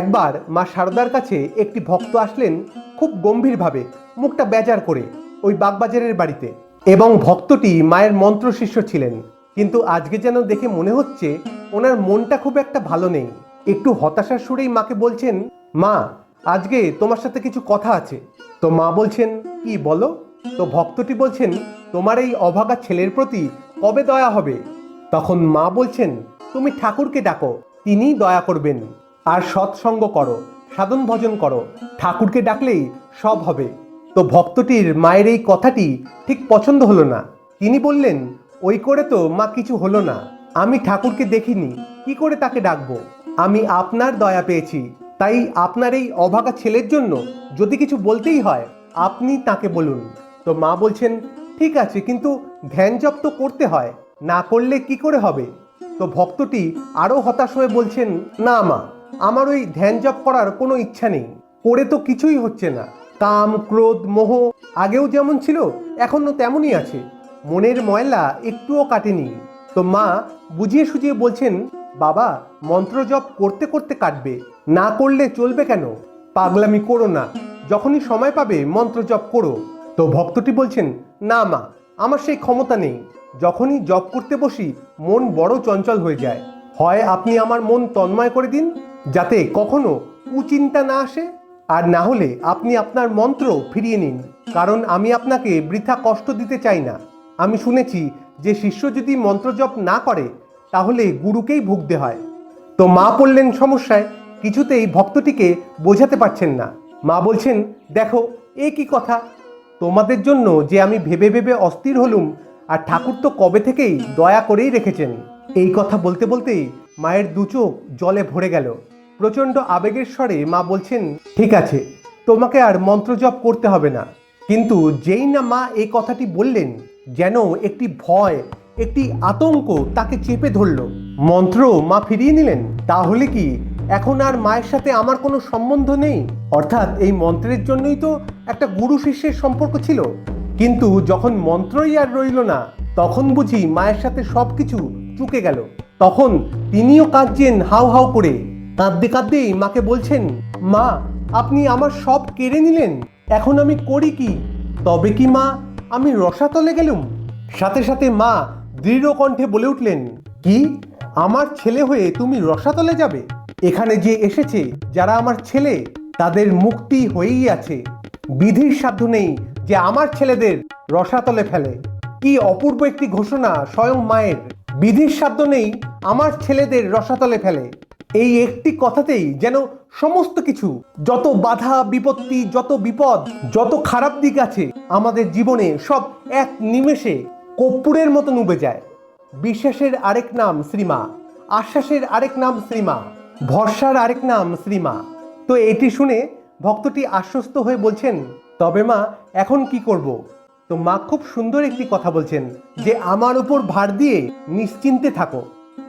একবার মা সারদার কাছে একটি ভক্ত আসলেন খুব গম্ভীরভাবে, মুখটা বেজার করে, ওই বাগবাজারের বাড়িতে। এবং ভক্তটি মায়ের মন্ত্র শিষ্য ছিলেন। কিন্তু আজকে যেন দেখে মনে হচ্ছে ওনার মনটা খুব একটা ভালো নেই। একটু হতাশার সুরেই মাকে বলছেন, মা, আজকে তোমার সাথে কিছু কথা আছে। তো মা বলছেন, কি বলো? তো ভক্তটি বলছেন, তোমার এই অভাগা ছেলের প্রতি কবে দয়া হবে? তখন মা বলছেন, তুমি ঠাকুরকে ডাকো, তিনিই দয়া করবেন। আর সৎসঙ্গ করো, সাধন ভজন করো। ঠাকুরকে ডাকলেই সব হবে। তো ভক্তটির মায়ের এই কথাটি ঠিক পছন্দ হলো না। তিনি বললেন, ওই করে তো মা কিছু হলো না। আমি ঠাকুরকে দেখিনি। কি করে তাকে ডাকবো? আমি আপনার দয়া পেয়েছি। তাই আপনার এই অভাগা ছেলের জন্য যদি কিছু বলতেই হয়, আপনি তাকে বলুন। তো মা বলছেন, ঠিক আছে, কিন্তু ধ্যান জপ তো করতে হয়। না করলে কি করে হবে? তো ভক্তটি আরও হতাশ হয়ে বলছেন, না মা। আমার ওই ধ্যান জপ করার কোনো ইচ্ছা নেই। করে তো কিছুই হচ্ছে না। কাম, ক্রোধ, মোহ আগেও যেমন ছিল, এখনও তেমনই আছে। মনের ময়লা একটুও কাটেনি। তো মা বুঝিয়ে সুঝিয়ে বলছেন, বাবা, মন্ত্র জপ করতে করতে কাটবে। না করলে চলবে কেন? পাগলামি করো না। যখনই সময় পাবে মন্ত্র জপ করো। তো ভক্তটি বলছেন, না মা, আমার সেই ক্ষমতা নেই। যখনই জপ করতে বসি, মন বড় চঞ্চল হয়ে যায়। হয় আপনি আমার মন তন্ময় করে দিন যাতে কখনো কুচিন্তা না আসে আর না হলে আপনি আপনার মন্ত্র ফিরিয়ে নিন। কারণ আমি আপনাকে বৃথা কষ্ট দিতে চাই না। আমি শুনেছি যে শিষ্য যদি মন্ত্র জপ না করে, তাহলে গুরুকেই ভুগতে হয়। তো মা পড়লেন সমস্যায়, কিছুতেই ভক্তটিকে বোঝাতে পারছেন না। মা বলছেন, দেখো, এ কি কথা? তোমাদের জন্য যে আমি ভেবে ভেবে অস্থির হলুম, আর ঠাকুর তো কবে থেকেই দয়া করেই রেখেছেন। এই কথা বলতে বলতেই মায়ের দু চোখ জলে ভরে গেল। প্রচণ্ড আবেগের স্বরে মা বলছেন, ঠিক আছে, তোমাকে আর মন্ত্র জপ করতে হবে না। কিন্তু যেই না মা এই কথাটি বললেন, যেন একটি ভয়, একটি আতঙ্ক তাকে চেপে ধরল। মন্ত্র মা ফিরিয়ে নিলেন, তাহলে কি এখন আর মায়ের সাথে আমার কোনো সম্বন্ধ নেই? অর্থাৎ এই মন্ত্রের জন্যই তো একটা গুরু শিষ্যের সম্পর্ক ছিল। কিন্তু যখন মন্ত্রই আর রইল না, তখন বুঝি মায়ের সাথে সব কিছু চুকে গেল। তখন তিনিও কাঁদছেন হাউ হাউ করে। কাঁদতে কাঁদতেই মাকে বলছেন, মা, আপনি আমার সব কেড়ে নিলেন, এখন আমি করি কি? তবে কি মা, আমি রসাতলে গেলুম? সাথে সাথে মা দৃঢ় কণ্ঠে বলে উঠলেন, কি? আমার ছেলে হয়ে তুমি রসাতলে যাবে? এখানে যে এসেছে, যারা আমার ছেলে, তাদের মুক্তি হয়েই আছে। বিধির সাধ্য নেই যে আমার ছেলেদের রসাতলে ফেলে। কি অপূর্ব একটি ঘোষণা স্বয়ং মায়ের। বিধির সাধ্য নেই আমার ছেলেদের রসাতলে ফেলে। এই একটি কথাতেই যেন সমস্ত কিছু, যত বাধা, বিপত্তি, যত বিপদ, যত খারাপ দিক আছে, আমাদের জীবনে সব এক নিমেষে কর্পূরের মতো নুবে যায়। বিশ্বাসের আরেক নাম শ্রীমা, আশ্বাসের আরেক নাম শ্রীমা, ভরসার আরেক নাম শ্রীমা। তো এটি শুনে ভক্তটি আশ্বস্ত হয়ে বলছেন, তবে মা, এখন কি করব? তো মা খুব সুন্দর একটি কথা বলছেন, যে আমার উপর ভার দিয়ে নিশ্চিন্তে থাকো।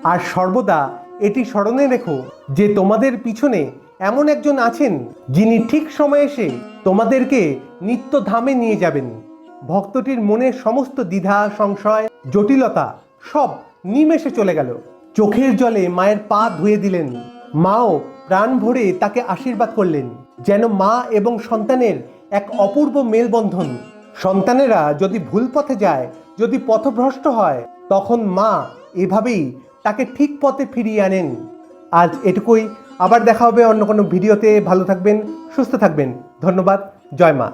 আর সর্বদা এটি স্মরণে রেখো যে তোমাদের পিছনে এমন একজন আছেন যিনি ঠিক সময়ে এসে তোমাদেরকে নিত্য ধামে নিয়ে যাবেন। ভক্তটির মনে সমস্ত দ্বিধা, সংশয়, জটিলতা সব নিমেষে চলে গেল। চোখের জলে মায়ের পা ধুয়ে দিলেন। মাও প্রাণ ভরে তাকে আশীর্বাদ করলেন, যেন মা এবং সন্তানের এক অপূর্ব মেলবন্ধন। সন্তানেরা যদি ভুল পথে যায়, যদি পথভ্রষ্ট হয়, তখন মা এভাবেই তাকে ঠিক পথে ফিরিয়ে আনেন। আজ এটুকুই। আবার দেখা হবে অন্য কোনো ভিডিওতে। ভালো থাকবেন, সুস্থ থাকবেন। ধন্যবাদ। জয় মা।